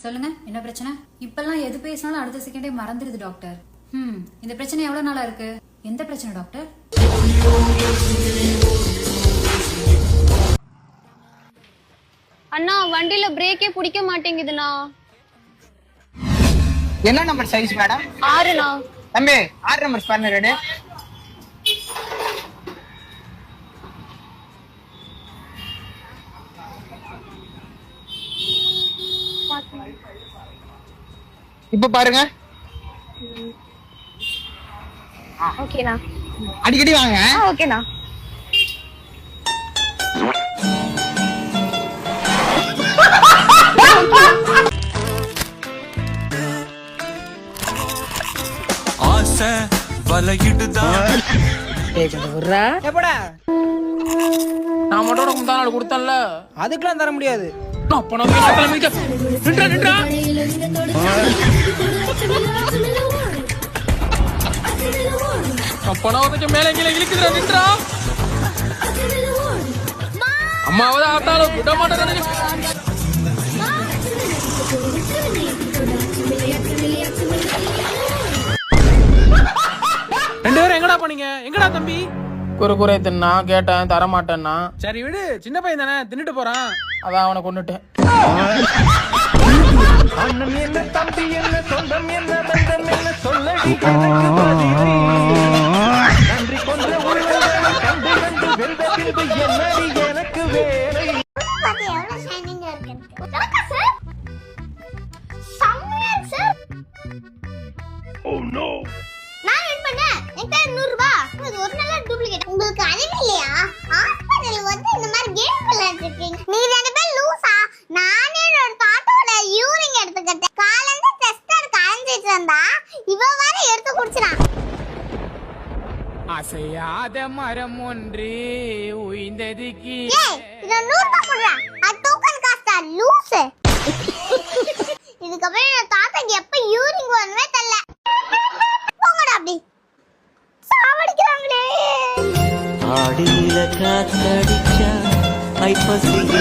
சொல்லுங்க என்ன பிரச்சனை? இப்பெல்லாம் எது பேசினாலும் அடுத்த செகண்டே மறந்துடுது டாக்டர் ம் இந்த பிரச்சனை எவ்வளவு நாளா இருக்கு? எந்த பிரச்சனை டாக்டர் அண்ணா வண்டியில பிரேக்கே பிடிக்க மாட்டேங்குதுண்ணா. என்ன நம்பர் சைஸ் மேடம் ஆறுண்ணா. தம்பி ஆறு நம்பர் ஸ்பேனர் இப்ப பாருங்க. ஓகேண்ணா. அடிக்கடி வாங்க. ஓகேண்ணா. ஆசை வலையிடுதான் எப்படா? நான் மட்டும் முந்தா நாள் கொடுத்தேன்ல. அதுக்கெல்லாம் தர முடியாது. அப்ப நான் போய் சத்தல மிதிக்க நின்றா மேல கீழே இழுக்குதுடா நின்றா. அம்மாவது ஆட்டாலும் விட மாட்டேன் ரெண்டு பேரும் எங்கடா பண்ணீங்க எங்கடா தம்பி? குறு குறை தின்னா கேட்டேன் தர மாட்டேன்னா சரி விடு சின்ன பையன் தானே தின்னுட்டு போறான். அதான் அவனை கொண்டுட்டேன் இருக்கு சார் நான் வின் பண்ணேன். என் பேர் இது ஒரு நல்ல டூப்ளிகேட் உங்களுக்கு அறிவு இல்லையா? ஹாஸ்பிடல் வந்து இந்த மாதிரி கேம் விளையாண்டுருக்கீங்க நீ ரெண்டு பேர் லூசா நானே ஒரு தாத்தோட யூரின் எடுத்துக்கிட்டேன் காலையில டெஸ்ட் எடுக்க அலைஞ்சிட்டு இருந்தா இவ எடுத்து குடிச்சிடான் அசையாத மரம் ஒன்று உயிந்ததுக்கு ஏய் இத நூறு ரூபாய் கொடுறா. அது டோக்கன் காஸ்டா லூசு இதுக்கப்புறம் என் தாத்தாக்கு எப்ப யூரின் வரணுமே தெரியல. போங்கடா அப்படி. சாவடிக்கிறாங்களே. ஆடியில காத்தடிச்சா ஐப்பசியில்.